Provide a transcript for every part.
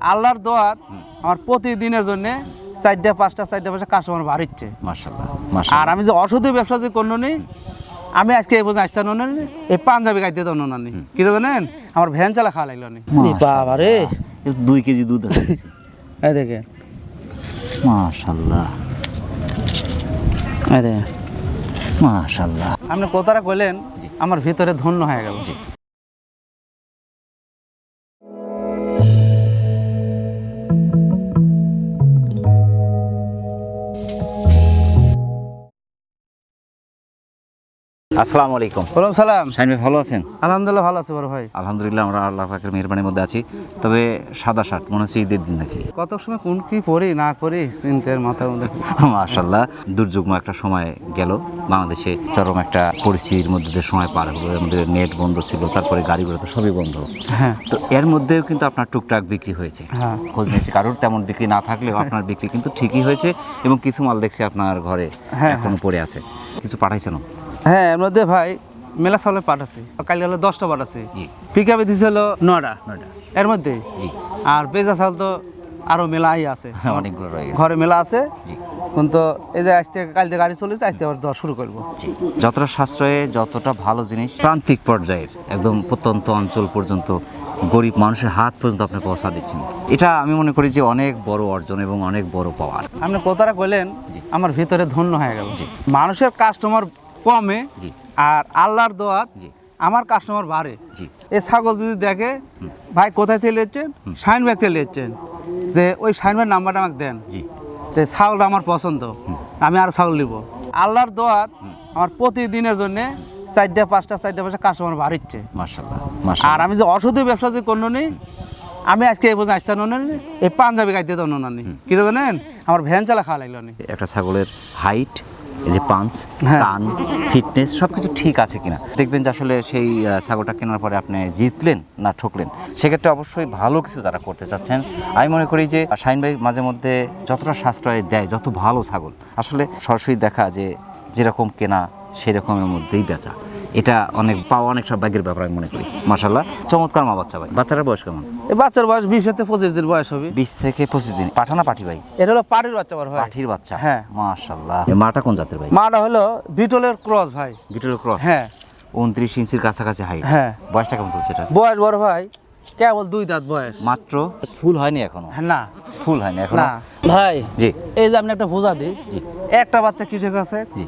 আল্লাহর দোয়াত আমার প্রতিদিনের জন্য চারটা পাঁচটা চারটা পাঁচটা কাস্টমার বাড়িচ্ছে মাশাল্লাহ আর আমি যে অসুধি ব্যবসা যে করল নি আমি আজকে এই পর্যন্ত আসতে নি এই পাঞ্জাবি গাইতে তো নি কি তো জানেন? আমার ভ্যান চালা খাওয়া লাগল নি। বাবা রে। দুই কেজি দুধ আছে। এই দেখে মাশাল্লাহ এই মাশাল্লাহ আপনি কোথাটা কইলেন আমার ভিতরে ধন্য হয়ে গেল। আসসালামু আলাইকুম। বলুন সালাম। ভাই ভালো আছেন? আলহামদুলিল্লাহ ভালো আছে বড় ভাই। আলহামদুলিল্লাহ আমরা আল্লাহ পাকের মেহরবানির মধ্যে আছি। তবে সাদা শার্ট মনে হচ্ছে ঈদের দিন নাকি? কত সময় কোন কি পড়ি না করি চিন্তার মাথার মধ্যে। মাশাল্লাহ দুর্যোগময় একটা সময় গেল। বাংলাদেশে চরম একটা পরিস্থিতির মধ্যে দিয়ে সময় পার হলো। এর মধ্যে নেট বন্ধ ছিল তারপরে গাড়িগুলো তো সবই বন্ধ। হ্যাঁ। তো এর মধ্যেও কিন্তু আপনার টুকটাক বিক্রি হয়েছে। হ্যাঁ। খোঁজ নিয়েছি কারোর তেমন বিক্রি না থাকলেও আপনার বিক্রি কিন্তু ঠিকই হয়েছে এবং কিছু মাল দেখছি আপনার ঘরে হ্যাঁ, এখনও পড়ে আছে। কিছু পাঠাইছেন হ্যাঁ এর মধ্যে ভাই মেলা চাউলে পাট আছে। কাল হলো দশটা পাট আছে। পিক আপে দিছিল নটা নয়টা। এর মধ্যে? আর বেজা চাল তো আরও মেলা আই আছে। অনেকগুলো ঘরে মেলা আছে। কিন্তু এই যে আজকে কাল যে গাড়ি চলেছে আজকে আবার দেওয়া শুরু করব। যতটা সাশ্রয়ে যতটা ভালো জিনিস প্রান্তিক পর্যায়ের একদম প্রত্যন্ত অঞ্চল পর্যন্ত গরিব মানুষের হাত পর্যন্ত আপনি পৌঁছা দিচ্ছেন। এটা আমি মনে করি যে অনেক বড় অর্জন এবং অনেক বড় পাওয়ার। আপনি কোথাটা বললেন আমার ভিতরে ধন্য হয়ে গেল। মানুষের কাস্টমার কমে আর আল্লাহর দোয়াত আমার কাস্টমার বাড়ে। এই ছাগল যদি দেখে ভাই কোথায় থেকে এসছেন শাইন ব্যাগ থেকে এসছেন যে ওই ব্যাগ নাম্বারটা আমাকে দেন। তো ছাগলটা আমার পছন্দ। আমি আর ছাগল নিব। আল্লাহর দোয়াত আমার প্রতিদিনের জন্যে চারটা পাঁচটা চারটা পাঁচটা কাস্টমার বাড়িচ্ছে। আর আমি যে অসুধি ব্যবসা যে কোনো নেই আমি আজকে এই পর্যন্ত আসতে নি এই পাঞ্জাবি গাইতে তো নি কি জানেন? আমার ভ্যান চালা খাওয়া লাগল নি। একটা ছাগলের হাইট এই যে পাঞ্চ টান কান ফিটনেস সব কিছু ঠিক আছে কিনা? দেখবেন যে আসলে সেই ছাগলটা কেনার পরে আপনি জিতলেন না ঠকলেন সেক্ষেত্রে অবশ্যই ভালো কিছু তারা করতে চাচ্ছেন। আমি মনে করি যে শাহিন ভাই মাঝে মধ্যে যতটা সাশ্রয় দেয় যত ভালো ছাগল আসলে সরাসরি দেখা যে যেরকম কেনা সেরকমের মধ্যেই বেচা। এটা অনেক পাওয়া অনেক সব ব্যাগের ব্যাপার আমি মনে করি। মাসাল্লাহ চমৎকার মা বাচ্চা ভাই। বাচ্চাটার বয়স কেমন? এই বাচ্চার বয়স বিশ থেকে পঁচিশ দিন বয়স হবে। বিশ থেকে পঁচিশ দিন। পাঠানো পাঠি ভাই? এটা হলো পাড়ির বাচ্চা বড় ভাই পাঠির বাচ্চা। হ্যাঁ। মাশাল্লাহ মাটা কোন জাতের ভাই? মাটা হলো বিটলের ক্রস ভাই। বিটলের ক্রস? হ্যাঁ। উনত্রিশ ইঞ্চির কাছাকাছি হাইট হ্যাঁ। বয়সটা কেমন চলছে এটা বয়স বড় ভাই কেবল দুই দাঁত বয়স। মাত্র ফুল হয়নি এখনও। হ্যাঁ, না। ফুল হয়নি এখনও? না। ভাই জি। এই যে আপনি একটা দিই একটা বাচ্চা কিসের কাছে? জি।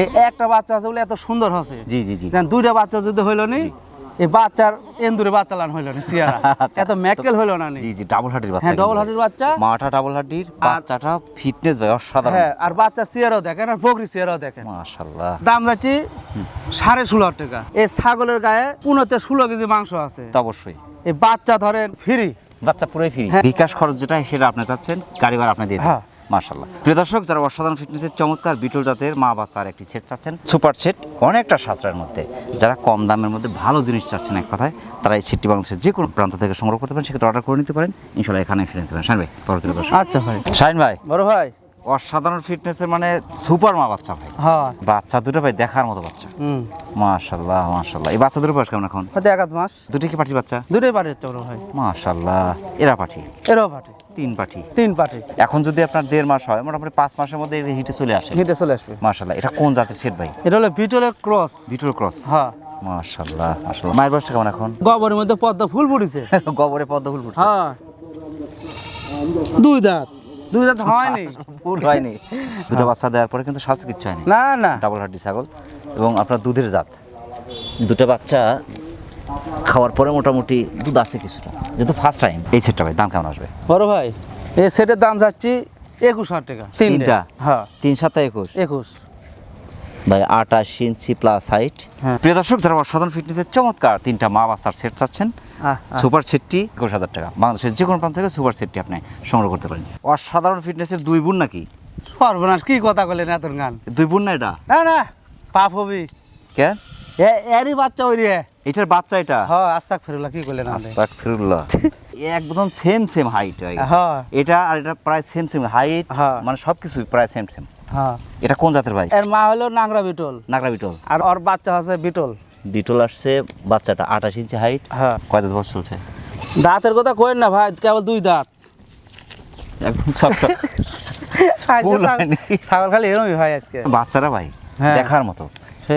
এই একটা বাচ্চা আছে বলে এত সুন্দর হচ্ছে। জি জি জি। দুইটা বাচ্চা যদি হইল নি এই বাচ্চার এন্দুরে বাচ্চা লান হইল নি সিয়ারা। আচ্ছা, এত ম্যাকেল হইল না জি জি ডাবল হাটির বাচ্চা হ্যাঁ ডবল হাটির বাচ্চা। মাটা ডাবল হাটির বাচ্চাটা ফিটনেস ভাই অসাধারণ। হ্যাঁ আর বাচ্চা সিয়ারও দেখেন আর বকরি সিয়ারও দেখেন। মাশাল্লাহ দাম যাচ্ছি সাড়ে ষোলো টাকা। এই ছাগলের গায়ে পনেরোতে ষোলো কেজি মাংস আছে। অবশ্যই। এই বাচ্চা ধরেন ফ্রি বাচ্চা পুরোই ফ্রি হ্যাঁ। বিকাশ খরচ যেটা সেটা আপনি চাচ্ছেন গাড়ি ভাড়া আপনি দিয়ে হ্যাঁ। মাশাল্লাহ প্রিয় দর্শক যারা অসাধারণ ফিটনেসের চমৎকার বিটল জাতের মা বাচ্চার একটি সেট চাচ্ছেন সুপার সেট অনেকটা সাশ্রয়ের মধ্যে। যারা কম দামের মধ্যে ভালো জিনিস চাচ্ছেন এক কথায় তারা এই সেটটি বাংলাদেশের যে কোনো প্রান্ত থেকে সংগ্রহ করতে পারেন সেক্ষেত্রে অর্ডার করে নিতে পারেন। ইনশাল্লাহ এখানে ফিরে নিতে পারেন। শাহিন ভাই পরবর্তী আচ্ছা ভাই। শাহিন ভাই। বড় ভাই। অসাধারণ ফিটনেসের মানে সুপার মা বাচ্চা ভাই। হ্যাঁ। বাচ্চা দুটো ভাই দেখার মতো বাচ্চা। হুম। মাশাল্লাহ মাশাল্লাহ। এই বাচ্চা দুটো বয়স কেমন এখন? হয়তো এক মাস। দুটো কি পাঠির বাচ্চা? দুটোই পাঠি হচ্ছে বড় ভাই। মাশাল্লাহ এরা পাঠি এরও পাঠি তিন পাঠি তিন পাঠি এখন যদি আপনার দেড় মাস হয় মোটামুটি পাঁচ মাসের মধ্যে হিটে চলে আসে। হেঁটে চলে আসবে। মাশাল্লাহ এটা কোন জাতের সেট ভাই? এটা হলো বিটলের ক্রস বিটল ক্রস হ্যাঁ। মাশাল্লাহ মাশাল্লাহ। মায়ের বয়সটা কেমন এখন? গোবরের মধ্যে পদ্মা ফুল ফুটেছে। গোবরে পদ্ম ফুল ফুটছে। হ্যাঁ। দুই দাঁত। দুই দাঁত হয়নি। পুর হয়নি। দুটো বাচ্চা দেওয়ার পরে কিন্তু স্বাস্থ্য কিচ্ছু হয়নি। না না। ডাবল হাড্ডি ছাগল এবং আপনার দুধের জাত। দুটো বাচ্চা খাওয়ার পরে মোটামুটি দুধ আছে কিছুটা। যেহেতু ফার্স্ট টাইম এই সেটটা ভাই দাম কেমন আসবে? বড় ভাই এই সেটের দাম যাচ্ছি একুশ হাজার টাকা। তিনটা? তিনটা? হ্যাঁ। তিন সাতটা একুশ। একুশ। ভাই আটাশ ইঞ্চি প্লাস হাইট হ্যাঁ। প্রিয় দর্শক যারা অসাধারণ ফিটনেসের চমৎকার তিনটা মা বাচ্চার সেট চাচ্ছেন। সুপার সেটটি একুশ হাজার টাকা। বাংলাদেশের যে কোনো প্রান্ত থেকে সুপার সেটটি আপনি সংগ্রহ করতে পারেন। অসাধারণ ফিটনেসের দুই বোন নাকি? সর্বনাশ কি কথা বললেন এত গান? দুই বোন না এটা? না না পাপ হবি। কেন এরই বাচ্চা ওই রে। এটার বাচ্চা এটা? হ্যাঁ আস্তাক ফেরুলা কি করলেন আমাদের আস্তাগফিরুল্লাহ। একদম সেম সেম হাইট হ্যাঁ এটা আর এটা প্রায় সেম সেম হাইট। মানে সবকিছু প্রায় সেম সেম হ্যাঁ। এটা কোন জাতের ভাই? এর মা হলো নাংরা বিটল। নাগরা বিটল। আর ওর বাচ্চা আছে বিটল। বিটল আসছে বাচ্চাটা আঠাশ ইঞ্চি হাইট হ্যাঁ। কয় দাঁত বয়স চলছে? দাঁতের কথা কোয়েন না ভাই কেবল দুই দাঁত। একদম ভুল ছাগল খালি এরমই ভাই আজকে। বাচ্চারা ভাই হ্যাঁ। দেখার মতো।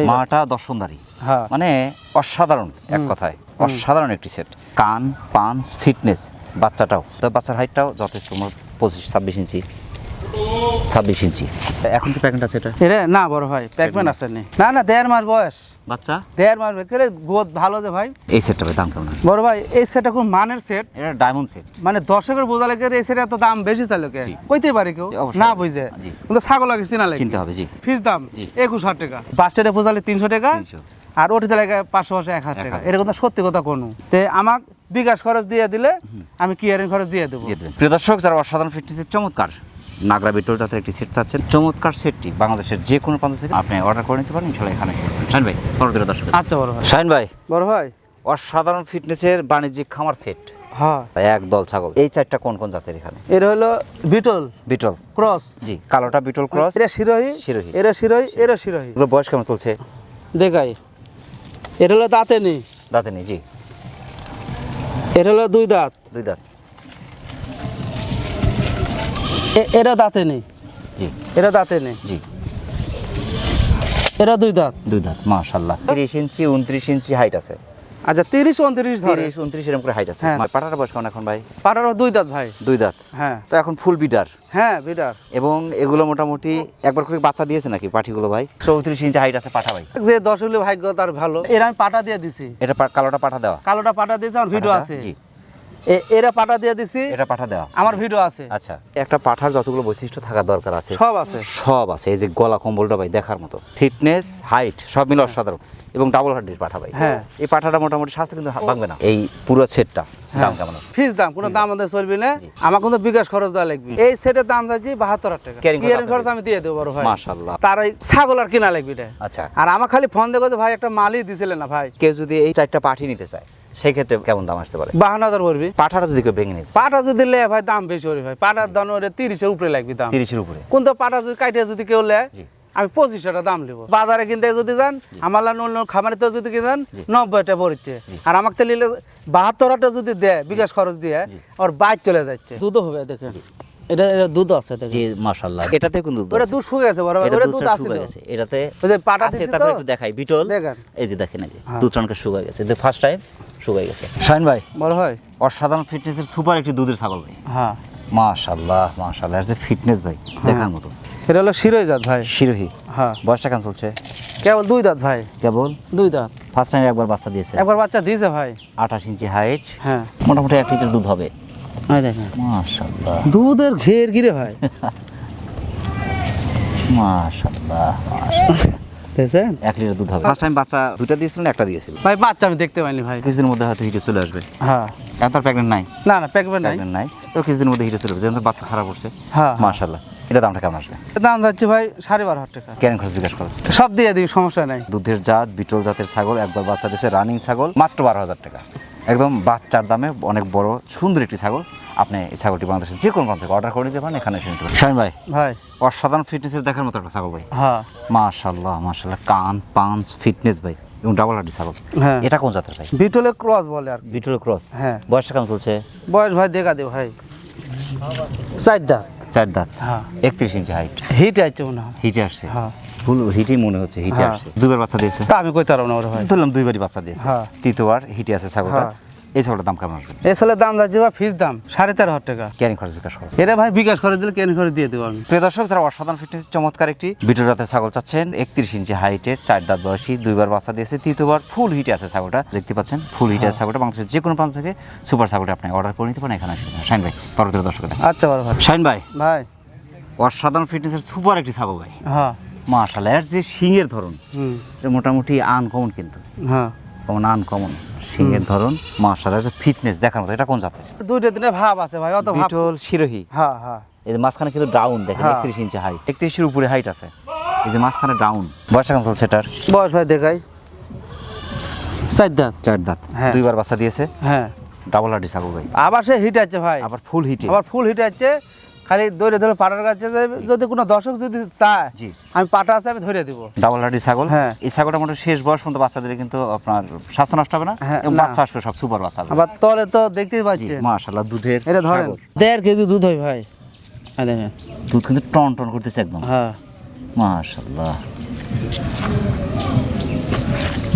মাটা দর্শনদারি। হ্যাঁ। মানে অসাধারণ এক কথায়। অসাধারণ একটি সেট। কান পাঞ্চ ফিটনেস বাচ্চাটাও। তো বাচ্চার হাইটটাও যথেষ্ট পঁচিশ ছাব্বিশ ইঞ্চি। ছাব্বিশ ইঞ্চি। এখন কি প্যাকেট আছে এটা? এরে না বড় ভাই প্যাকম্যান আছে নি না না দেড় মাস বয়স। বাচ্চা? দেড় মাস কেরে গোদ ভালো যে ভাই। এই সেটটা ভাই দাম কেমন? বড় ভাই এই সেটটা খুব মানের সেট। এটা ডায়মন্ড সেট। মানে দর্শকের বোঝালে কে এই সেটের এত দাম বেশি চাইলো কে। কইতে পারে কেউ। না বুঝে। জি। কিন্তু ছাগল আগে চিনা লাগে। চিনতে হবে জি। ফিস দাম জি। একুশ হাজার টাকা। বাস বোঝালে তিনশো টাকা। 300 আর ওটি লাগে পাঁচশো পাঁচশো এক হাজার টাকা। এরকম তো সত্যি কথা কোনো। তে আমাক বিকাশ খরচ দিয়ে দিলে আমি কিয়ারিং খরচ দিয়ে দেবো। প্রিয় দর্শক যারা অসাধারণ ফিটনেসের চমৎকার নাগরা বিটল জাতের একটি সেট চাচ্ছেন চমৎকার সেটটি বাংলাদেশের যে কোনো প্রান্ত থেকে আপনি অর্ডার করে নিতে পারেন। ইনশাল্লাহ এখানে। শাহিন ভাই পরবর্তী দর্শক। আচ্ছা বড় ভাই। শাহিন ভাই বড় ভাই। অসাধারণ ফিটনেসের বাণিজ্যিক খামার সেট হ্যাঁ। এক দল ছাগল। এই চারটা কোন কোন জাতের এখানে? এর হলো বিটল। বিটল। ক্রস। জি কালোটা বিটল ক্রস। এরা শিরোহী। শিরোহী। এরা শিরোহী এরা শিরোহী। বয়স কেমন চলছে? দেখাই। এর হলো দাঁতে নেই। দাঁতে নেই জি। এটা হলো দুই দাঁত। দুই দাঁত। এ- এরা দাঁতে নেই। জি। এরা দাঁতে নেই। জি। এরা দুই দাঁত। দুই দাঁত মাশাল্লাহ তিরিশ ইঞ্চি উনত্রিশ ইঞ্চি হাইট আছে। আচ্ছা তিরিশ উনত্রিশ তিরিশ উনত্রিশ এরকম করে হাইট আছে। হ্যাঁ। পাটার বয়স কেমন এখন ভাই? পাটার দুই দাঁত ভাই। দুই দাঁত? হ্যাঁ। তো এখন ফুল বিডার হ্যাঁ বিডার এবং এগুলো মোটামুটি একবার করে বাচ্চা দিয়েছে নাকি পাঠিগুলো ভাই? চৌত্রিশ ইঞ্চি হাইট আছে পাঠা ভাই। যে দশ হলে ভাগ্য তার ভালো। এর আমি পাটা দিয়ে দিছি। এটা কালোটা পাঠা দেওয়া? কালোটা পাটা দিয়েছে আমার ভিডিও আছে। জি। এরা পাটা দিয়ে দিছি। এটা পাঠা দেওয়া। আমার ভিডিও আছে। আচ্ছা। একটা পাঠার যতগুলো বৈশিষ্ট্য থাকার দরকার আছে সব আছে। সব আছে। এই যে গলা কম্বলটা ভাই দেখার মতো। ফিটনেস হাইট সব মিলে অসাধারণ। এবং ডাবল হার্ডির পাঠা ভাই। হ্যাঁ। এই পাঠাটা মোটামুটি স্বাস্থ্য কিন্তু ভাঙবে না। এই পুরো সেটটা দাম কেমন? ফিস দাম কোনো দাম আমাদের চলবে না। আমার কিন্তু বিকাশ খরচ দেওয়া লাগবে। এই সেটের দাম যাচ্ছি বাহাত্তর হাজার টাকা। কিয়ারিং খরচ? আমি দিয়ে দেবো বড় ভাই। মাশাআল্লাহ। তার ওই ছাগল আর কিনা লাগবে এটা। আচ্ছা। আর আমার খালি ফোন দেখো যে ভাই একটা মালই দিছিলেন না ভাই। কেউ যদি এই চারটা পাঠি নিতে চায় সেই ক্ষেত্রে কেমন দাম আসতে পারে? বাহান্ন হাজার পড়বি। পাঠাটা যদি কেউ ভেঙে পাটা যদি লে ভাই দাম বেশি হবে ভাই। পাটার দাম ওরে তিরিশের উপরে লাগবে দাম। তিরিশের উপরে। কোন তো পাটা যদি কাইটে যদি কেউ লে আমি পঁচিশ টাকা দাম নেব। বাজারে কিনতে যদি যান আমার অন্য খামারিতে যদি কিনেন জি। নব্বই পড়ছে। আর আমাকে তো নিলে বাহাত্তর টাকা যদি দেয় বিকাশ খরচ দিয়ে ওর বাইক চলে যাচ্ছে। দুধও হবে দেখে এটা এটা দুধ আছে জি মাশাআল্লাহ। এটাতে দুধ ওটা আছে। দুধ শুকে গেছে বড় ওটা দুধ দুধ আছে গেছে। এটাতে ওই যে পাটা আছে দিছি একটু দেখাই। বিটল। দেখেন। এই যে দেখেন এই যে হ্যাঁ। দুধ গেছে। যে ফার্স্ট টাইম শুকিয়ে গেছে। শাহিন ভাই বড় ভাই। অসাধারণ ফিটনেসের সুপার একটি দুধের ছাগল ভাই। হ্যাঁ। মাশাআল্লাহ মাশাআল্লাহ এর যে ফিটনেস ভাই দেখার মতো। এটা হলো শিরোই জাত ভাই। শিরোহী। হ্যাঁ। বয়সটা কেমন চলছে? কেবল দুই দাঁত ভাই। কেবল? দুই দাঁত। ফার্স্ট টাইম একবার বাচ্চা দিয়েছে। একবার বাচ্চা দিয়েছে ভাই। আঠাশ ইঞ্চি হাইট হ্যাঁ। মোটামুটি এক লিটার দুধ হবে। ওই দেখেন। মাশাআল্লাহ। দুধের ঘের গিরে ভাই। মাশাআল্লাহ। দেখছেন এক লিটার দুধ হবে। ফার্স্ট টাইম বাচ্চা দুটা দিয়েছিল না একটা দিয়েছিল। ভাই বাচ্চা আমি দেখতে পাইনি ভাই। কিছুদিনের মধ্যে হয়তো হিটে চলে আসবে। হ্যাঁ। এখন তার প্রেগনেন্ট নাই। না না প্যাকবেন নাই। নাই। তো কিছুদিনের মধ্যে হিটে চলে আসবে। যেহেতু বাচ্চা ছাড়া করছে হ্যাঁ। মাশাআল্লাহ। এটা দামটা কেমন আসবে? দাম যাচ্ছে ভাই সাড়ে বারো হাজার টাকা। ক্যারেন খরচ বিকাশ খরচ? সব দিয়ে দিই সমস্যা নাই। দুধের জাত বিটল জাতের ছাগল একবার বাচ্চা দিয়েছে রানিং ছাগল মাত্র বারো হাজার টাকা। একদম বাচ্চার দামে অনেক বড় সুন্দর একটি ছাগল। আপনি এই ছাগলটি বাংলাদেশের যে কোনো প্রান্ত থেকে অর্ডার করে নিতে পারেন এখানে এসে নিতে পারেন। শাহিন ভাই ভাই। অসাধারণ ফিটনেসের দেখার মতো একটা ছাগল ভাই। হ্যাঁ। মাশাল্লাহ মাশাল্লাহ কান পাঞ্চ ফিটনেস ভাই। এবং ডাবল হাড্ডি ছাগল। হ্যাঁ। এটা কোন জাতের ভাই? বিটলে ক্রস বলে আর। বিটল ক্রস হ্যাঁ। বয়সটা কেমন চলছে? বয়স ভাই দেখা দে ভাই। চার দাঁত। চার দাঁত। হ্যাঁ। একত্রিশ ইঞ্চি হাইট হিট আছে মনে হয়। হিটে আসছে। হ্যাঁ। ফুল হিটই মনে হচ্ছে হিটে হ্যাঁ। আসছে। দুবার বাচ্চা দিয়েছে? তা আমি কইতে পারব না ওরে ভাই। ধরলাম দুইবারই বাচ্চা দিয়েছে। হ্যাঁ। তৃতীয়বার হিটে আছে ছাগলটা হ্যাঁ। এই ছাগলটার দাম কেমন আসবে? এ সালে দাম যাচ্ছে ভাই ফিস দাম সাড়ে তেরো হাজার টাকা। ক্যারিং খরচ বিকাশ খরচ এটা ভাই বিকাশ করে দিলে কেন করে দিয়ে দেবো আমি? প্রিয় দর্শক যারা অসাধারণ ফিটনেস চমৎকার একটি বিটল জাতের ছাগল চাচ্ছেন একত্রিশ ইঞ্চি হাইটের চার দাঁত বয়সী দুইবার বাচ্চা দিয়েছে তৃতীয়বার ফুল হিটে আছে ছাগলটা। দেখতে পাচ্ছেন ফুল হিটে আছে ছাগলটা বাংলাদেশের যে কোনো প্রান্ত থেকে সুপার ছাগলটা আপনি অর্ডার করে নিতে পারেন এখানে আসবেন। শাইন ভাই পরবর্তী দর্শক আচ্ছা বড় ভাই। শাইন ভাই। ভাই। অসাধারণ ফিটনেসের সুপার একটি ছাগল ভাই। হ্যাঁ। মাশাল্লাহ এর যে শিঙের ধরন মোটামুটি আনকমন কিন্তু। হ্যাঁ। কমন আনকমন শিঙের ধরন মাশাল্লাহ এর ফিটনেস দেখার মতো। এটা কোন জাতের? দুইটা দিনে ভাব আছে ভাই অত ভাব বিটল শিরোহী। হ্যাঁ হ্যাঁ। এই যে মাঝখানে কিন্তু ডাউন দেখেন হ্যাঁ। একত্রিশ ইঞ্চি হাইট একত্রিশের উপরে হাইট আছে। এই যে মাঝখানে ডাউন বয়সটা কেমন চলছে এটার? বয়স ভাই দেখাই। চার দাঁত। চার দাঁত। হ্যাঁ। দুইবার বাচ্চা দিয়েছে। হ্যাঁ। ডাবল হাড্ডি ছাগল ভাই। আবার সে হিট আছে ভাই। আবার ফুল হিটে আবার ফুল হিট আছে। খালি ধরে ধরে পাটার কাছে যাবে যদি কোনো দর্শক যদি চায় আমি পাটা আছে আমি ধরে দিব। ডাবল হাডি ছাগল। হ্যাঁ। এই ছাগলটা মোটামুটি শেষ বয়স পর্যন্ত বাচ্চা দিলে কিন্তু আপনার স্বাস্থ্য নষ্ট হবে না হ্যাঁ, এবং। বাচ্চা আসবে সব সুপার বাচ্চা আবার তলে তো দেখতেই পাচ্ছি মাশাল্লাহ দুধের এটা ধরেন দেড় কেজি দুধ হয় ভাই। দুধ কিন্তু টন টন করতেছে একদম। হ্যাঁ। মাশাল্লাহ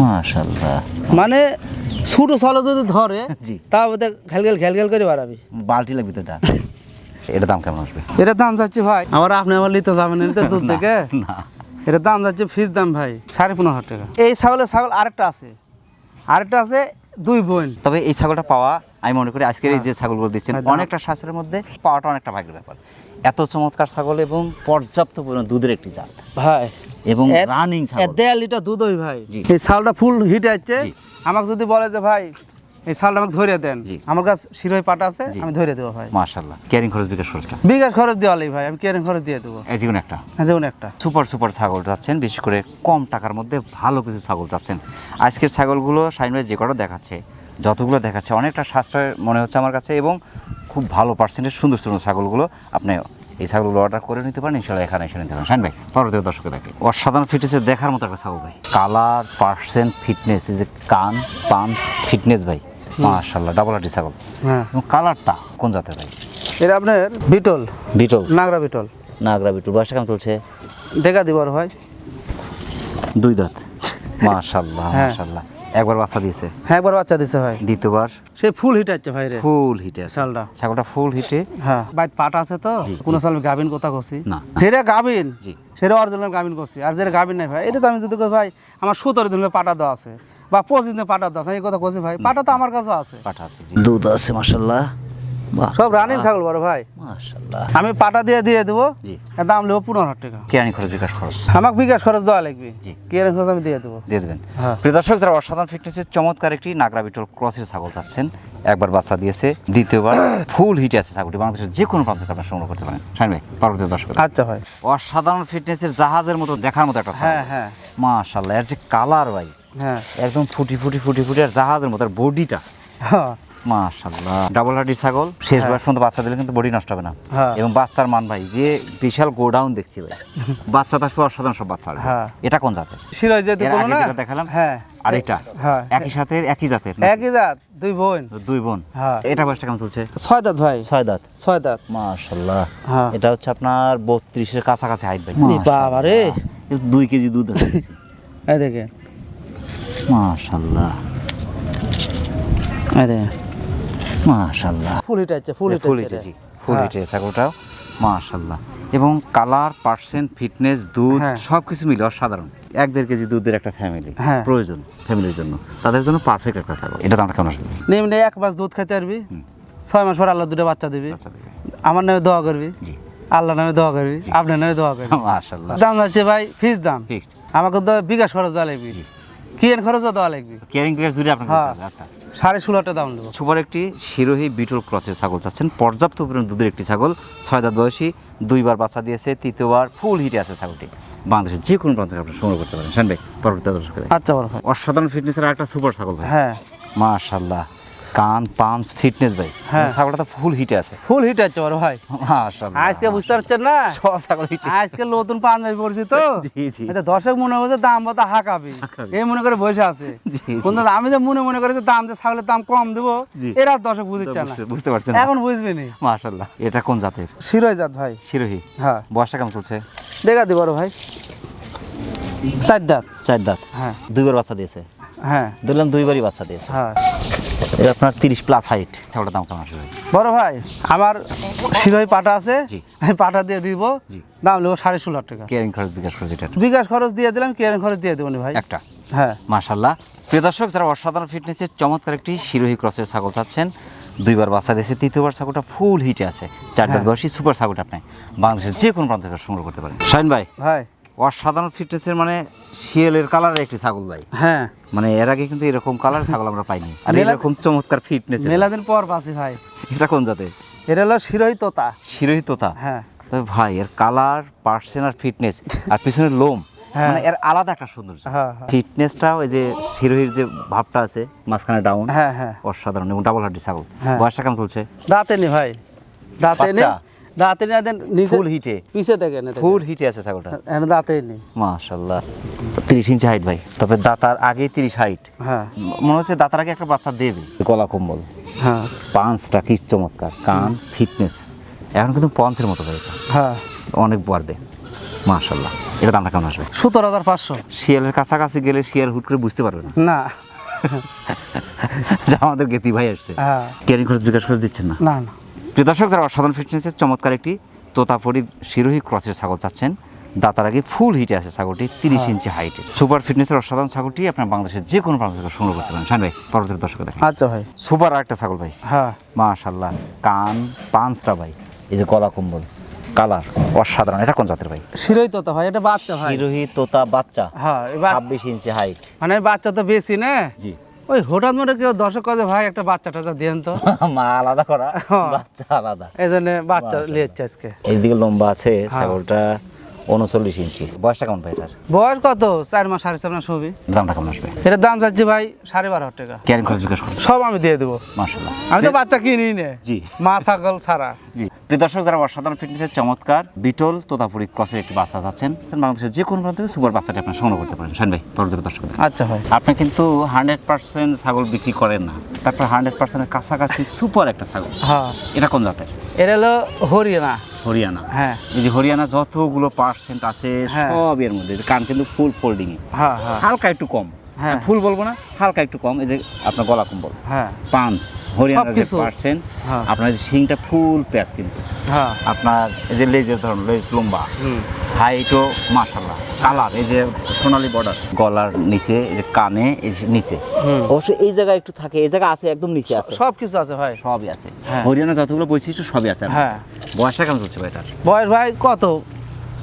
মাশাল্লাহ মানে ছোট ছলো যদি ধরে জি। তা ঘ্যাল ঘ্যাল করে বাড়াবি। বালতি লাগবে তো এটা এটা দাম কেমন আসবে? এটার দাম যাচ্ছে ভাই। আমার আপনি আমার নিতে যাবেন নিতে দুধ না, থেকে। না। এটার দাম যাচ্ছে ফিস দাম ভাই সাড়ে পনেরো হাজার টাকা। এই ছাগলের ছাগল আরেকটা আছে। আরেকটা আছে দুই বোন। তবে এই ছাগলটা পাওয়া আমি মনে করি আজকের এই যে ছাগলগুলো দিচ্ছেন হ্যাঁ, অনেকটা শ্বাসের মধ্যে পাওয়াটা অনেকটা ভাগ্যের ব্যাপার। এত চমৎকার ছাগল এবং পর্যাপ্ত পরিমাণ দুধের একটি জাত। ভাই এবং রানিং ছাগল। দেড় লিটার দুধ ওই ভাই। এই ছাগলটা ফুল হিট আছে আমাকে যদি বলে যে ভাই এই ছাগলটা আমাকে ধরে দেন। আমার কাছে শিরোই পাটা আছে আমি ধরে দেবো ভাই। মাশাল্লাহ ক্যারিং খরচ বিকাশ খরচটা বিকাশ খরচ দেওয়ালেই ভাই আমি কেরেন খরচ দিয়ে দেবো। এই যেমন একটা? হ্যাঁ যেমন একটা। সুপার সুপার ছাগল চাচ্ছেন বিশেষ করে কম টাকার মধ্যে ভালো কিছু ছাগল চাচ্ছেন আজকের ছাগলগুলো শাইন ভাই যে কটা দেখাচ্ছে যতগুলো দেখাচ্ছে অনেকটা সাশ্রয় মনে হচ্ছে আমার কাছে এবং খুব ভালো পার্সেন্টেজ সুন্দর সুন্দর ছাগলগুলো আপনি এই ছাগলগুলো অর্ডার করে নিতে পারেন ইনশাল্লাহ এখানে এসে নিতে পারেন। শাইন ভাই পরবর্তী দর্শকে দেখে অসাধারণ ফিটনেসের দেখার মতো একটা ছাগল ভাই। কালার পার্সেন্ট ফিটনেস এই যে কান পাঞ্চ ফিটনেস ভাই। মাশাল্লাহ ডাবল হাটি ছাগল। হ্যাঁ। কালারটা কোন জাতের ভাই? এটা আপনার বিটল। বিটল। নাগরা বিটল। নাগরা বিটল। বয়সটা কেমন চলছে? দেখা দিবার হয় দুই দাঁত। মাশাল্লাহ হ্যাঁ। মাশাল্লাহ একবার বাচ্চা দিয়েছে? হ্যাঁ একবার বাচ্চা দিয়েছে ভাই। দ্বিতীয়বার? সে ফুল হিট আছে ভাই রে। ফুল হিটে আছে। ছাগলটা। ছাগলটা ফুল হিটে হ্যাঁ। বাইত পাট আছে তো? কোন সাল গাবিন কথা কইছি? না। সেটা গাবিন জি। সেটা অরিজিনাল গাবিন করছি আর যেটা গাবিন নাই ভাই এটা তো আমি যদি কই ভাই আমার সতেরো দিনের পাটা দেওয়া আছে। বা পঁচিশ দিনের পাটা দেওয়া আছে এই কথা কইছি ভাই পাটা তো আমার কাছে আছে। পাটা আছে দুধ আছে মাশাল্লাহ বাহ সব রানিং ছাগল বড় ভাই। আমি পাটা দিয়ে দিয়ে দেবো দাম নেব পনেরো হাজার টাকা। কেরানি খরচ বিকাশ খরচ? আমাকে বিকাশ খরচ দেওয়া লাগবে। কেয়ারের খরচ আমি দিয়ে দেবো। দিয়ে দেবেন। হ্যাঁ। প্রিয় দর্শক যারা অসাধারণ ফিটনেসের চমৎকার একটি নাগরা বিটল ক্রসের ছাগল চাচ্ছেন একবার বাচ্চা দিয়েছে দ্বিতীয়বার ফুল হিটে আছে ছাগলটি। বাংলাদেশের যে কোনো প্রান্ত থেকে আপনারা সংগ্রহ করতে পারেন। শাইন ভাই পরবর্তী দর্শক আচ্ছা ভাই। অসাধারণ ফিটনেসের জাহাজের মতো দেখার মতো একটা হ্যাঁ হ্যাঁ। মাশাল্লাহ এর যে কালার ভাই হ্যাঁ। একদম ফুটি ফুটি ফুটি ফুটি আর জাহাজের মতো আর বডিটা হ্যাঁ। মাশাল্লাহ ডাবল হার্ডির ছাগল শেষ হ্যাঁ। বয়স পর্যন্ত বাচ্চা দিলে কিন্তু বডি নষ্ট হবে না। হ্যাঁ। এবং বাচ্চার মান ভাই যে বিশাল গোডাউন দেখছি ভাই বাচ্চা তো আসবে অসাধারণ সব বাচ্চা। হ্যাঁ। এটা কোন জাতের? যেতে না? দেখালাম হ্যাঁ। আর এটা? হ্যাঁ। একই সাথে একই জাতের একই জাত দুই বোন। দুই বোন। হ্যাঁ। এটা বয়সটা কেমন চলছে? ছয় দাঁত ভাই। ছয় দাঁত। ছয় দাঁত। মাশাল্লাহ। এটা হচ্ছে আপনার বত্রিশের কাছাকাছি হাইট ভাই। বাবা রে। দুই কেজি দুধ আছে। এই দেখেন। মাশাল্লাহ এই দেখেন। মাশাল্লাহ ফুল ফুল হিট ফুল আছে হিটেছি ফুল হ্যাঁ। হিটে ছাগলটাও মাশাল্লাহ এবং কালার পার্সেন্ট ফিটনেস দুধ হ্যাঁ। সব কিছু মিলে অসাধারণ। এক দেড় কেজি দুধের একটা ফ্যামিলি। প্রয়োজন ফ্যামিলির জন্য। তাদের জন্য পারফেক্ট একটা ছাগল। এটা দামটা কেমন আসবে? নিম্নে এক মাস দুধ খাইতে পারবি। ছয় মাস পর আল্লাহ দুটো বাচ্চা দিবি। আমার নামে দোয়া করবি। আল্লাহ নামে দোয়া করবি। আপনার নামে দোয়া করবি। মাশাল্লাহ দাম ভাই ফিস দাম। আমাকে তো বিকাশ খরচ দেওয়া লাগবে কি এর খরচও দেওয়া লাগবে কেয়ারিং প্যাকেজ দুটো আপনাকে হ্যাঁ। আচ্ছা। সাড়ে ষোলোটা দাম দেবো। সুপার একটি শিরোহী বিটল ক্রসের ছাগল চাচ্ছেন। পর্যাপ্ত পরিমাণ দুধের একটি ছাগল ছয় দাঁত বয়সী দুইবার বাচ্চা দিয়েছে তৃতীয়বার ফুল হিটে আছে ছাগলটি। বাংলাদেশের যে কোনো প্রান্ত থেকে আপনি সংগ্রহ করতে পারেন। শান ভাই পরবর্তী দর্শক আচ্ছা বড় ভাই। অসাধারণ ফিটনেসের একটা সুপার ছাগল ভাই। হ্যাঁ। মাশাল্লাহ কান পাঞ্চ ফিটনেস ভাই। হ্যাঁ। ছাগলটা তো ফুল হিটে আছে। ফুল হিট আছে বড় ভাই। আজকে বুঝতে পারছেন না? সব ছাগল হিটে আজকে নতুন পাঞ্জাবি পড়ছি তো। জি, জি। এটা দর্শক মনে করছে দাম বলতে হাঁকাবি। এই মনে করে বসে আছে। জি। আমি যে মনে মনে করে যে দাম যে ছাগলের দাম কম দেবো এরা দর্শক বুঝছে না। বুঝতে- পারছেন এখন বুঝবি নি। মাশাল্লাহ এটা কোন জাতের? শিরোই জাত ভাই। শিরোহী হ্যাঁ। বয়সটা কেমন চলছে? দেখা দি বড় ভাই। চার দাঁত। চার দাঁত। হ্যাঁ। দুইবার বাচ্চা দিয়েছে। হ্যাঁ। ধরলাম দুইবারই বাচ্চা দিয়েছে। হ্যাঁ। এটা আপনার তিরিশ প্লাস হাইট দাম কেমন আসবে? বড় ভাই আমার শিরোই পাটা আছে আমি পাটা দিয়ে দিব দাম নেব সাড়ে ষোলো টাকা। কেয়ারিং খরচ বিকাশ খরচ এটা? বিকাশ খরচ দিয়ে দিলাম কেয়ারিং খরচ দিয়ে দেবো ভাই। একটা। হ্যাঁ। মাশাল্লাহ প্রিয় দর্শক যারা অসাধারণ ফিটনেসের চমৎকার একটি শিরোহী ক্রসের ছাগল চাচ্ছেন দুইবার বাচ্চা দিয়েছে তৃতীয়বার ছাগলটা ফুল হিটে আছে। চার দাঁত হ্যাঁ। বয়সী সুপার ছাগলটা আপনি বাংলাদেশের যে কোনো প্রান্ত থেকে সংগ্রহ করতে পারেন। শাইন ভাই ভাই। অসাধারণ ফিটনেসের মানে শিয়ালের কালারের একটি ছাগল ভাই। হ্যাঁ। মানে এর আগে কিন্তু এরকম কালার ছাগল আমরা পাইনি। আর এরকম চমৎকার ফিটনেস মেলাদিন পর পাচ্ছি ভাই। এটা কোন জাতের? এটা হলো শিরোই তোতা। শিরোহী তোতা? হ্যাঁ। তবে ভাই এর কালার পার্সেন আর ফিটনেস আর পিছনের লোম হ্যাঁ। মানে এর আলাদা একটা সৌন্দর্য। হ্যাঁ, হ্যাঁ। ফিটনেসটাও ওই যে শিরোহির যে ভাবটা আছে মাঝখানে ডাউন হ্যাঁ হ্যাঁ। অসাধারণ এবং ডাবল হাড্ডি ছাগল। হ্যাঁ। বয়সটা কেমন চলছে? দাঁতে নি ভাই। দাঁতে নি? দাঁতে না দেন ফুল হিটে পিছে থেকে না ফুল হিটে আছে ছাগলটা। এখন দাঁতে নেই। মাশাল্লাহ তিরিশ ইঞ্চি হাইট ভাই। তবে দাতার আগে তিরিশ হাইট হ্যাঁ। মনে হচ্ছে দাতার আগে একটা বাচ্চা দেবে। গলা কম্বল। হ্যাঁ। পাঁচটা কি চমৎকার। কান ফিটনেস এখন কিন্তু পঞ্চের মতো ভাই হ্যাঁ। অনেক বাড়বে। মাশাল্লাহ এটা দামটা কেমন আসবে? সতেরো হাজার পাঁচশো। শিয়ালের কাছাকাছি গেলে শিয়াল হুট করে বুঝতে পারবে না। না। যে আমাদের গেতি ভাই আসছে। হ্যাঁ। ক্যারিং খরচ বিকাশ খরচ দিচ্ছেন না? না না। প্রিয় দর্শক যারা অসাধারণ ফিটনেসের চমৎকার একটি তোতাপুরি শিরোহী ক্রসের ছাগল চাচ্ছেন। দাতার আগে ফুল হিটে আছে ছাগলটি তিরিশ ইঞ্চি হাইটে সুপার ফিটনেসের অসাধারণ ছাগলটি আপনার বাংলাদেশের যে কোনো প্রান্ত থেকে সংগ্রহ করতে পারেন। শান ভাই পরবর্তী দর্শক দেখেন। আচ্ছা ভাই। সুপার আর একটা ছাগল ভাই। হ্যাঁ। মাশাল্লাহ কান পাঁচটা ভাই। এই যে গলা কম্বল কালার অসাধারণ। এটা কোন জাতের ভাই? শিরোই তো ভাই এটা বাচ্চা ভাই। শিরোহী তোতা বাচ্চা হ্যাঁ ছাব্বিশ ইঞ্চি হাইট মানে বাচ্চা তো বেশি না? জি। ওই হঠাৎ মনে কেউ দর্শক কাজে ভাই একটা বাচ্চা টাচ্চা দিয়েন তো। মা আলাদা করা। হ্যাঁ। বাচ্চা আলাদা। এই জন্য বাচ্চা লিয়েছে আজকে। এইদিকে লম্বা আছে ছাগলটা উনচল্লিশ ইঞ্চি। বয়সটা কেমন ভাই এটার? বয়স কত? চার মাস সাড়ে চার মাস হবে। দামটা কেমন আসবে? এটার দাম যাচ্ছে ভাই সাড়ে বারো হাজার টাকা। ক্যারিং খরচ বিকাশ সব আমি দিয়ে দেবো। মাশাল্লাহ আমি তো বাচ্চা কিনি নে। জি। মা ছাগল ছাড়া। জি। প্রিয় দর্শক যারা অসাধারণ ফিটনেসের চমৎকার বিটল তোতাপুরি ক্রসের একটি বাচ্চা যাচ্ছেন বাংলাদেশের যে কোনো প্রান্ত থেকে সুপার বাচ্চাটি আপনি সংগ্রহ করতে পারেন। শান ভাই পরবর্তী দর্শক আচ্ছা ভাই। আপনি কিন্তু হান্ড্রেড পার্সেন্ট ছাগল বিক্রি করেন না। তারপর হান্ড্রেড পার্সেন্টের কাছাকাছি সুপার একটা ছাগল। হ্যাঁ। এটা কোন জাতের? এটা হলো হরিয়ানা। হরিয়ানা। হ্যাঁ। এই যে হরিয়ানা যতগুলো পার্সেন্ট আছে হ্যাঁ। সব এর মধ্যে। কান কিন্তু ফুল ফোল্ডিং হ্যাঁ হ্যাঁ। হালকা একটু কম। হ্যাঁ। ফুল বলব না হালকা একটু কম। এই যে আপনার গলা কম্বল। হ্যাঁ। পাঞ্চ হরিয়ানার যে পার্সেন্ট হ্যাঁ। আপনার যে শিংটা ফুল প্যাচ কিন্তু। হ্যাঁ। আপনার এই যে লেজের ধরন লেজ লম্বা। হাইটও মাশাল্লাহ কালার এই যে সোনালী বর্ডার গলার নিচে এই যে কানে এই যে নিচে। অবশ্য এই জায়গায় একটু থাকে এই জায়গা আছে একদম নিচে আছে। সব কিছু আছে ভাই। সবই আছে। হ্যাঁ। হরিয়ানা যতগুলো বৈশিষ্ট্য সবই আছে হ্যাঁ। বয়সটা কেমন চলছে ভাই তার? বয়স ভাই কত?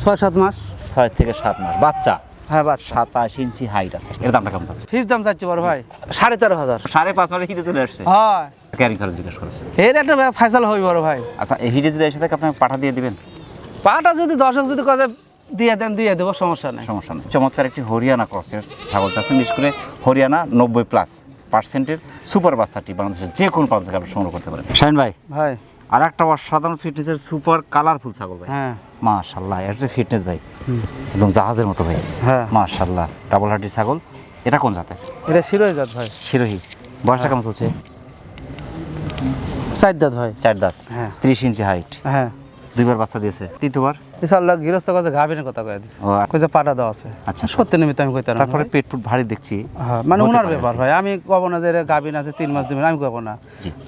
ছয় সাত মাস? ছয় থেকে সাত মাস। বাচ্চা? হ্যাঁ বাচ্চা। সাতাশ ইঞ্চি হাইট আছে। এর দামটা কেমন চাচ্ছে ফিস দাম চাচ্ছি বড় ভাই। সাড়ে তেরো হাজার। সাড়ে পাঁচ মাসে হিটে চলে আসছে। হয়। ক্যারিং খরচ জিজ্ঞেস করেছে এর একটা ফাইসাল হই বড় ভাই। আচ্ছা এই হিটে যদি এসে থাকে আপনার পাঠা দিয়ে দিবেন? পাটা যদি দর্শক যদি কাজে দিয়ে দেন দিয়ে দেবো সমস্যা নেই। সমস্যা নেই। চমৎকার একটি হরিয়ানা ক্রসের ছাগল চাচ্ছেন বিশেষ করে হরিয়ানা নব্বই প্লাস পার্সেন্টের সুপার বাচ্চাটি বাংলাদেশের যে কোনো প্রান্ত থেকে আপনি সংগ্রহ করতে পারেন। শাহিন ভাই ভাই। আর একটা অসাধারণ ফিটনেসের সুপার কালারফুল ছাগল ভাই। হ্যাঁ। মাশাল্লাহ এর যে ফিটনেস ভাই একদম জাহাজের মতো ভাই। হ্যাঁ। মাশাল্লাহ ডাবল হার্টি ছাগল। এটা কোন জাতের? এটা শিরোই জাত ভাই। শিরোহী। বয়সটা কেমন চলছে? চার দাঁত ভাই। চার দাঁত। হ্যাঁ। ত্রিশ ইঞ্চি হাইট হ্যাঁ। দুইবার বাচ্চা দিয়েছে। তৃতীয়বার? ইনশাল্লাহ গৃহস্থ কাজে গাভিনের কথা কয়ে দিছে। ও, কইছে পাটা দেওয়া আছে। আচ্ছা। সত্যি নিমিত্ত আমি কইতাম তারপরে পেট ফুট ভারী দেখছি। হ্যাঁ মানে ওনার ব্যাপার ভাই আমি কব না যে গাভিন আছে তিন মাস দিবেন আমি কব না।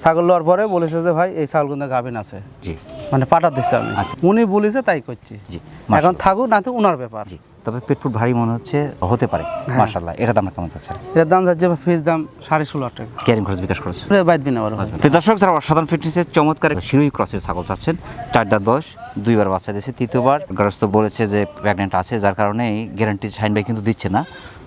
ছাগল লওয়ার পরে বলেছে যে ভাই এই ছাগল কিন্তু গাভিন আছে। জি। মানে পাটা দিছে আমি। আচ্ছা। উনি বলেছে তাই করছি। জি এখন থাকুক না তো ওনার ব্যাপার। জি। তবে পেট ফুট ভারী মনে হচ্ছে হতে পারে। হ্যাঁ। মাশাল্লাহ এটা দাম কেমন যাচ্ছে এর দাম যাচ্ছে ফিস দাম সাড়ে ষোলো টাকা। ক্যারিং খরচ বিকাশ করেছে বাইদ বিনা বড় তো দর্শক যারা অসাধারণ ফিটনেসের চমৎকার শিরোহী ক্রসের ছাগল চাচ্ছেন চার দাঁত বয়স দুইবার বাচ্চা দিয়েছে তৃতীয়বার গরস্ত বলেছে যে প্রেগনেন্ট আছে যার কারণে এই গ্যারান্টি শাইন ভাই কিন্তু দিচ্ছে না।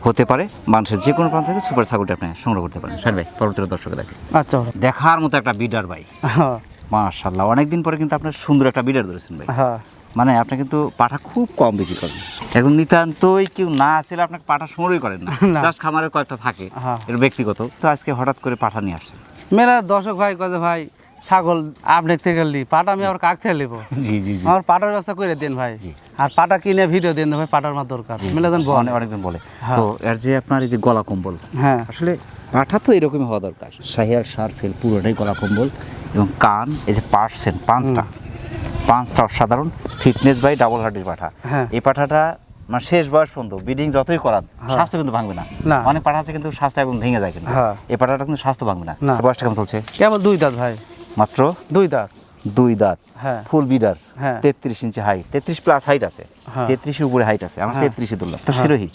হতে পারে মানুষের যে কোনো প্রান্ত থেকে সুপার ছাগলটা আপনি সংগ্রহ করতে পারেন। শাইন ভাই পরবর্তী দর্শক দেখে আচ্ছা দেখার মতো একটা বিডার ভাই। হ্যাঁ। মাশাল্লাহ অনেকদিন পরে কিন্তু আপনার সুন্দর একটা বিডার ধরেছেন ভাই। হ্যাঁ। মানে আপনি কিন্তু পাঠা খুব কম বিক্রি করেন। এখন নিতান্তই কেউ না ছিল আপনাকে পাঠা সংগ্রহই করেন না। জাস্ট খামারে কয়েকটা থাকে হ্যাঁ। এটা ব্যক্তিগত। তো আজকে হঠাৎ করে পাঠা নিয়ে আসছেন। মেলা দর্শক ভাই কাজে ভাই ছাগল আপনি থেকে লি পাটা আমি আবার কাক থেকে লিব? জি জি জি। আমার পাটার ব্যবস্থা করে দেন ভাই। জি। আর পাটা কিনে ভিডিও দেন ভাই পাটার আমার দরকার। মেলা দেন বল। অনেকজন বলে। হ্যাঁ। তো এর যে আপনার এই যে গলা কম্বল হ্যাঁ। আসলে পাঠা তো এরকমই হওয়া দরকার। শাহিয়ার সার ফেল পুরোটাই গলা কম্বল এবং কান এই যে পার্সেন্ট পাঁচটা। পাঁচটা অসাধারণ ফিটনেস বাই ডাবল হার্ডির পাঠা। হ্যাঁ। এই পাঠাটা মানে শেষ বয়স পর্যন্ত বিডিং যতই করান স্বাস্থ্য কিন্তু ভাঙবে না। অনেক পাঠা আছে কিন্তু স্বাস্থ্য একদম ভেঙে যায় কিন্তু। হ্যাঁ। এই পাঠাটা কিন্তু স্বাস্থ্য ভাঙবে না। বয়সটা কেমন চলছে? কেবল দুই দাঁত ভাই। মাত্র? দুই দাঁত। দুই দাঁত। হ্যাঁ। ফুল বিডার হ্যাঁ। তেত্রিশ ইঞ্চি হাইট তেত্রিশ প্লাস হাইট আছে। হ্যাঁ। তেত্রিশের উপরে হাইট আছে। আমার হ্যাঁ। তেত্রিশে ধরলাম তো শিরোহী?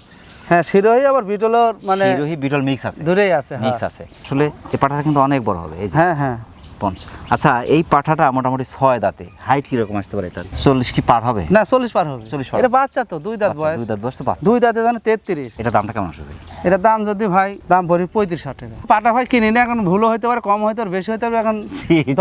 হ্যাঁ শিরোই আবার বিটলর মানে শিরোহী বিটল মিক্স আছে। দূরেই আছে হ্যাঁ। মিক্স আছে। আসলে এই পাঠাটা কিন্তু অনেক বড় হবে হ্যাঁ হ্যাঁ। পঞ্চ আচ্ছা এই পাঠাটা মোটামুটি ছয় দাঁতে। হাইট কীরকম আসতে পারে এটা চল্লিশ কি পার হবে? না চল্লিশ পার হবে। চল্লিশ এটা বাচ্চা তো দুই দাঁত বয়স। দুই দাঁত বয়স তো। দুই দাঁতে জানে তেত্রিশ। এটা দামটা কেমন আসবে এটা দাম যদি ভাই দাম পড়ি পঁয়ত্রিশ ষাট টাকা। পাটা ভাই কিনি না এখন ভুলও হইতে পারে কম হইতে পারে বেশি হইতে পারে এখন।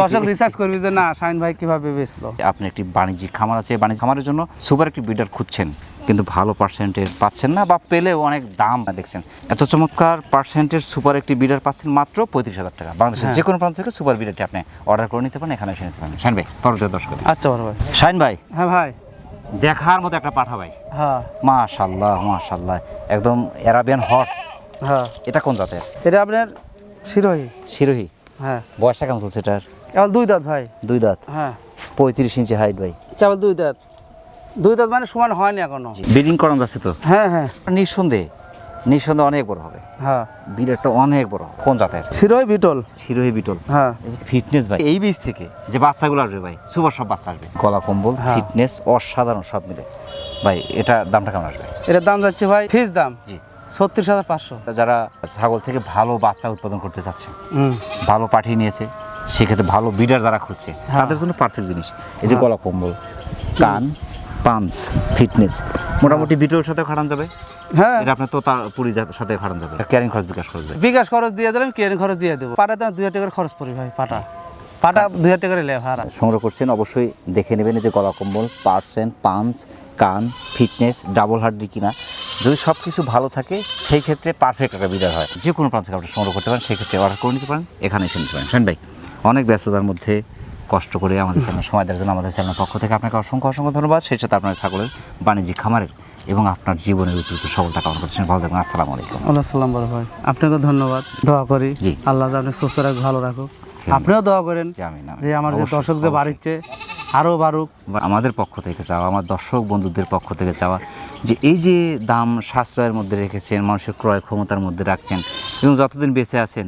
দর্শক রিসার্চ করবি যে না শাইন ভাই কীভাবে বেচলো। আপনি একটি বাণিজ্যিক খামার আছে বাণিজ্য খামারের জন্য সুপার একটি বিডার খুঁজছেন। কিন্তু ভালো পার্সেন্টের পাচ্ছেন না বা পেলেও অনেক দাম দেখছেন। এত চমৎকার পার্সেন্টের সুপার একটি বিডার পাচ্ছেন মাত্র পঁয়ত্রিশ হাজার টাকা। বাংলাদেশের হ্যাঁ। যে কোনো প্রান্ত থেকে সুপার বিডারটি আপনি অর্ডার করে নিতে পারেন এখানে এসে নিতে পারেন। শাইন ভাই পরবর্তী দর্শক আচ্ছা বড় ভাই। শাইন ভাই হ্যাঁ ভাই। দেখার মতো একটা পাঠা ভাই। হ্যাঁ। মাশাল্লাহ মাশাল্লাহ। একদম অ্যারাবিয়ান হর্স হ্যাঁ। এটা কোন জাতের? এটা আপনার শিরোহী। শিরোহী? হ্যাঁ। বয়সটা কেমন চলছে এটার? কেবল দুই দাঁত ভাই। দুই দাঁত। হ্যাঁ। পঁয়ত্রিশ ইঞ্চি হাইট ভাই। কেবল দুই দাঁত। দুই দাঁত মানে সমান হয়নি এখনও। ব্রিডিং করানো যাচ্ছে তো? হ্যাঁ হ্যাঁ। নিঃসন্দেহে নিঃসন্দেহে অনেক বড় হবে। হ্যাঁ। বিড়ারটা অনেক বড়। কোন জাতের? শিরোহী বিটল। শিরোহী বিটল। হ্যাঁ। ফিটনেস ভাই এই বীজ থেকে যে বাচ্চাগুলো আসবে ভাই সুপার সব বাচ্চা আসবে। গলা কম্বল হ্যাঁ। ফিটনেস অসাধারণ সব মিলে। ভাই এটা দামটা কেমন আসবে? এটার দাম যাচ্ছে ভাই ফিস দাম। জি। ছত্রিশ হাজার পাঁচশো। যারা ছাগল থেকে ভালো বাচ্চা উৎপাদন করতে চাচ্ছে ভালো পাঠিয়ে নিয়েছে সেক্ষেত্রে ভালো বিডার যারা খুঁজছে হ্যাঁ। তাদের জন্য পারফেক্ট জিনিস। এই যে হ্যাঁ। গলা কম্বল কান পাঞ্চ ফিটনেস। মোটামুটি বিটলের সাথে খাটান যাবে। হ্যাঁ। এটা আপনার তোতা পুরি সাথে খাটান যাবে। ক্যারিং খরচ বিকাশ করবে বিকাশ খরচ দিয়ে দিলাম কেন খরচ দিয়ে দেবো। পাটাতে দুই হাজার টাকার খরচ পড়ি ভাই পাটা। পাটা দুই হাজার টাকার ভাড়া। সংগ্রহ করছেন অবশ্যই দেখে নেবেন এই যে গলা কম্বল পার্সেন্ট পাঞ্চ কান ফিটনেস ডাবল হার্ডি কিনা। যদি সব কিছু ভালো থাকে সেই ক্ষেত্রে পারফেক্ট একটা বিদায় হয়। যে কোনো প্রান্ত আপনি সংগ্রহ করতে পারেন সেই ক্ষেত্রে অর্ডার করে নিতে পারেন এখানে এসে নিতে পারেন। শান ভাই অনেক ব্যস্ততার মধ্যে কষ্ট করে আমাদের চ্যানেল সময় দেওয়ার জন্য আমাদের চ্যানেলের পক্ষ থেকে আপনাকে অসংখ্য অসংখ্য ধন্যবাদ। সেই সাথে আপনার ছাগলের বাণিজ্যিক খামারের এবং আপনার জীবনের উত্তর সফলতা কামনা করছেন ভালো থাকবেন আসসালামু আলাইকুম। আল্লাহ সাল্লাম বড় ভাই। আপনাকে ধন্যবাদ। দোয়া করি। আল্লাহ আপনি সুস্থ রাখ ভালো রাখুক। আপনিও দোয়া করেন। যে আমার যে দর্শক যে বাড়িচ্ছে আরও বাড়ুক। আমাদের পক্ষ থেকে চাওয়া আমার দর্শক বন্ধুদের পক্ষ থেকে চাওয়া যে এই যে দাম সাশ্রয়ের মধ্যে রেখেছেন মানুষের ক্রয় ক্ষমতার মধ্যে রাখছেন এবং যতদিন বেঁচে আছেন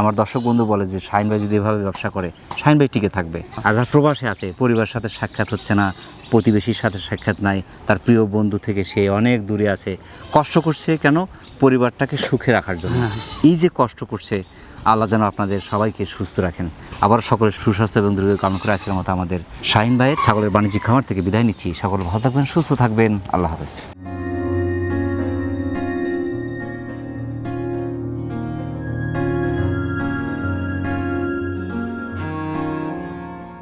আমার দর্শক বন্ধু বলে যে শাহিন ভাই যদি এভাবে ব্যবসা করে শাহিন ভাই টিকে থাকবে। আর যারা প্রবাসে আছে পরিবারের সাথে সাক্ষাৎ হচ্ছে না প্রতিবেশীর সাথে সাক্ষাৎ নাই তার প্রিয় বন্ধু থেকে সে অনেক দূরে আছে। কষ্ট করছে কেন? পরিবারটাকে সুখে রাখার জন্য। এই যে কষ্ট করছে আল্লাহ যেন আপনাদের সবাইকে সুস্থ রাখেন। আবার সকলের সুস্বাস্থ্য এবং দীর্ঘ কামনা করে আজকের মতো আমাদের শাহিন ভাইয়ের ছাগলের বাণিজ্যিক খামার থেকে বিদায় নিচ্ছি। সকলে ভালো থাকবেন সুস্থ থাকবেন। আল্লাহ হাফেজ।